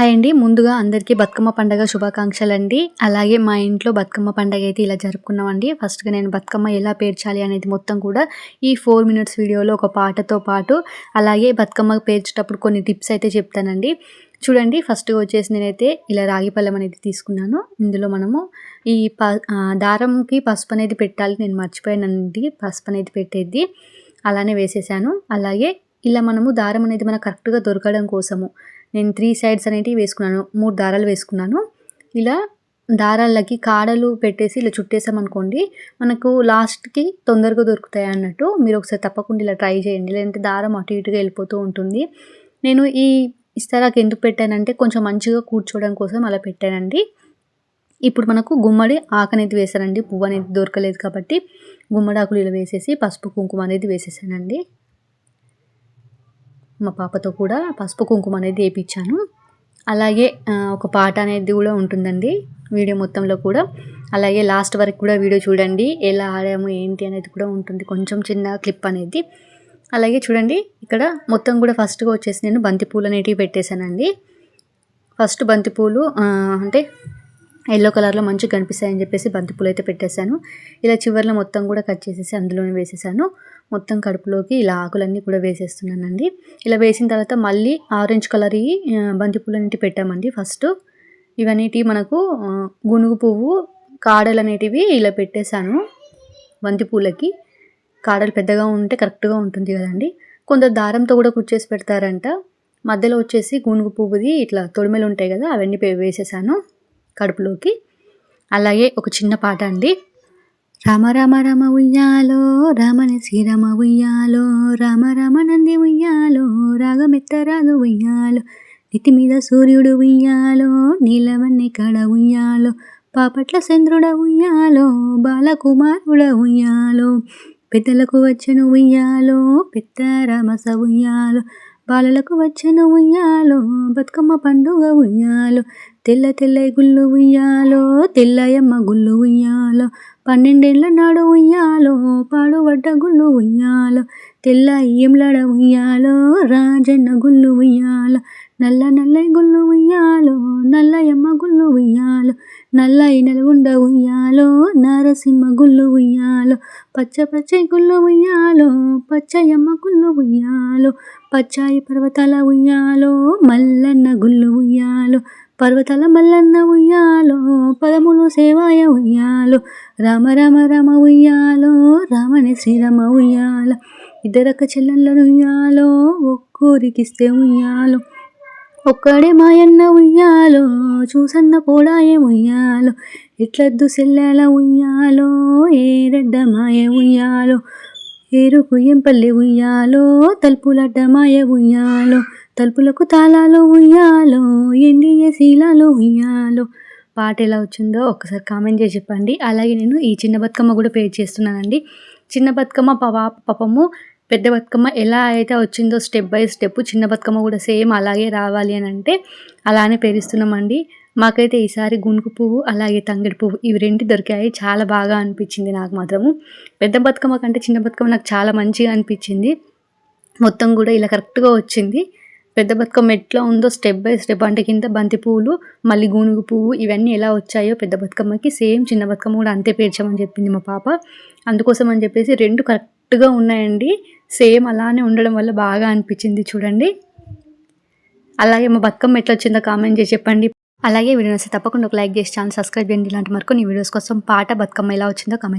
Hi అండి. ముందుగా అందరికీ బతుకమ్మ పండగ శుభాకాంక్షలు అండి అలాగే మా ఇంట్లో బతుకమ్మ పండగ అయితే ఇలా జరుపుకున్నామండి. ఫస్ట్గా నేను బతుకమ్మ ఎలా పేర్చాలి అనేది మొత్తం కూడా ఈ ఫోర్ మినిట్స్ వీడియోలో ఒక పాటతో పాటు అలాగే బతుకమ్మ పేర్చేటప్పుడు కొన్ని టిప్స్ అయితే చెప్తానండి. చూడండి ఫస్ట్గా వచ్చేసి నేనైతే ఇలా రాగి పళ్ళం అనేది తీసుకున్నాను. ఇందులో మనము ఈ ప దారంకి పసుపు అనేది పెట్టాలి. నేను మర్చిపోయానండి. పసుపు అనేది పెట్టేది. అలానే వేసేసాను. అలాగే ఇలా మనము దారం అనేది మనకు కరెక్ట్గా దొరకడం కోసము. నేను త్రీ సైడ్స్ అనేటివి వేసుకున్నాను మూడు దారాలు వేసుకున్నాను. ఇలా దారాలకి కాడలు పెట్టేసి ఇలా చుట్టేసామనుకోండి మనకు లాస్ట్కి తొందరగా దొరుకుతాయి అన్నట్టు మీరు ఒకసారి తప్పకుండా ఇలా ట్రై చేయండి. లేదంటే దారం అటు ఇటుగా వెళ్ళిపోతూ ఉంటుంది. నేను ఈ ఇస్తారాకు ఎందుకు పెట్టానంటే కొంచెం మంచిగా కూర్చోవడం కోసం అలా పెట్టానండి. ఇప్పుడు మనకు గుమ్మడి ఆకు అనేది వేసానండి పువ్వు అనేది దొరకలేదు కాబట్టి గుమ్మడి ఆకులు ఇలా వేసేసి పసుపు కుంకుమ అనేది వేసేసానండి. మా పాపతో కూడా పసుపు కుంకుమ అనేది వేయించాను అలాగే ఒక పాట అనేది కూడా ఉంటుందండి వీడియో మొత్తంలో కూడా. అలాగే లాస్ట్ వరకు కూడా వీడియో చూడండి ఎలా ఆడాము ఏంటి అనేది కూడా ఉంటుంది. కొంచెం చిన్న క్లిప్ అనేది. అలాగే చూడండి ఇక్కడ మొత్తం కూడా ఫస్ట్గా వచ్చేసి నేను బంతిపూలు అనేటివి పెట్టేశానండి. ఫస్ట్ బంతిపూలు అంటే ఎల్లో కలర్లో మంచిగా కనిపిస్తాయని చెప్పేసి బంతిపూలు అయితే పెట్టేశాను. ఇలా చివరిలో మొత్తం కూడా కట్ చేసేసి అందులోనే వేసేసాను. మొత్తం కడుపులోకి ఇలా ఆకులన్నీ కూడా వేసేస్తున్నానండి. ఇలా వేసిన తర్వాత మళ్ళీ ఆరెంజ్ కలర్ బంతిపూలు అనేటివి పెట్టామండి ఫస్ట్. ఇవన్నిటి మనకు గునుగు పువ్వు కాడలు అనేటివి ఇలా పెట్టేశాను బంతిపూలకి. కాడలు పెద్దగా ఉంటే కరెక్ట్గా ఉంటుంది కదండి. కొంత దారంతో కూడా కుచ్చేసి పెడతారంట. మధ్యలో వచ్చేసి గునుగు పువ్వుది ఇట్లా తొడిమెలు ఉంటాయి కదా అవన్నీ వేసేసాను కడుపులోకి. అలాగే ఒక చిన్న పాట అండి. రామ రామ రామ ఉయ్యాలో రామని శ్రీరామ ఉయ్యాలో రామ రామ నంది ఉయ్యాలో రాగమెత్తరాదు ఉయ్యాలో నితి మీద సూర్యుడు ఉయ్యాలో నీలవన్ని కడ ఉయ్యాలో పాపట్ల చంద్రుడ ఉయ్యాలో బాలకుమారుడ ఉయ్యాలో పెద్దలకు వచ్చను ఉయ్యాలో పెద్ద రామస ఉయ్యాలో పాలలకు వచ్చను ఉయ్యాలో బతుకమ్మ పండుగ ఉయ్యాలో తెల్ల తెల్ల గుళ్ళు ఉయ్యాలో తెల్లయమ్మ గుళ్ళు ఉయ్యాలో పన్నెండేళ్ళ నాడు ఉయ్యాలో పాడుబడ్డ గుళ్ళు ఉయ్యాలో తెల్ల ఇయ్యంలడ ఉయ్యాలో రాజన్న గుళ్ళు ఉయ్యాల నల్ల నల్లై గుళ్ళు ఉయ్యాలో నల్లయమ్మ గుళ్ళు ఉయ్యాలో నల్ల నలుగుండ ఉయ్యాలో నరసింహ గుళ్ళు ఉయ్యాలో పచ్చ పచ్చ గుళ్ళు ఉయ్యాలో పచ్చయమ్మ గుళ్ళు ఉయ్యాలో పచ్చాయి పర్వతాల ఉయ్యాలో మల్లన్న గుళ్ళు ఉయ్యాలో పర్వతాల మల్లన్న ఉయ్యాలో పదములు సేవాయ ఉయ్యాలో రామ రామ రామ ఉయ్యాలో రామని శ్రీరామ ఉయ్యాల ఇద్దరక్క చెల్లెళ్ళను ఉయ్యాలో ఒక్కూరికిస్తే ఉయ్యాలో. ఒక్కడే మాయన్న ఉయ్యాలో చూసన్న పోడాయే ఉయ్యాలో. ఇట్లద్దు సెల్లెల ఉయ్యాలో ఏరెడ్డ మాయ ఉయ్యాలో. ఏరుకు ఎంపల్లి ఉయ్యాలో తలుపులడ్డ మాయ ఉయ్యాలో. తలుపులకు తాళాలు ఉయ్యాలో ఎండియ శీలాలు ఉయ్యాలో. పాట ఎలా వచ్చిందో ఒకసారి కామెంట్ చేసి చెప్పండి. అలాగే నేను ఈ చిన్న బతుకమ్మ కూడా పే చేస్తున్నానండి. చిన్న బతుకమ్మ పవా పాపము పెద్ద బతుకమ్మ ఎలా అయితే వచ్చిందో స్టెప్ బై స్టెప్ చిన్న బతుకమ్మ కూడా సేమ్ అలాగే రావాలి అని అంటే అలానే పేరుస్తున్నామండి. మాకైతే ఈసారి గునుకు పువ్వు అలాగే తంగిడి పువ్వు ఇవి రెండు దొరికాయి. చాలా బాగా అనిపించింది నాకు మాత్రము. పెద్ద బతుకమ్మ కంటే చిన్న బతుకమ్మ నాకు చాలా మంచిగా అనిపించింది. మొత్తం కూడా ఇలా కరెక్ట్గా వచ్చింది. పెద్ద బతుకమ్మ ఎట్లా ఉందో స్టెప్ బై స్టెప్ అంటే కింద బంతి పువ్వులు మళ్ళీ గూనుగు పువ్వు ఇవన్నీ ఎలా వచ్చాయో పెద్ద బతుకమ్మకి సేమ్ చిన్న బతుకమ్మ కూడా అంతే పేర్చామని చెప్పింది మా పాప. అందుకోసం అని చెప్పేసి రెండు కరెక్ట్ కరెక్ట్గా ఉన్నాయండి. సేమ్ అలానే ఉండడం వల్ల బాగా అనిపించింది చూడండి. అలాగే మా బతుకమ్మ ఎట్లా వచ్చిందో కామెంట్ చేసి చెప్పండి. అలాగే వీడియో తప్పకుండా ఒక లైక్ చేసి ఛానల్ సబ్స్క్రైబ్ చేయండి. ఇలాంటి మరికొన్ని వీడియోస్ కోసం పాట బతుకమ్మ ఎలా వచ్చిందో కామెంట్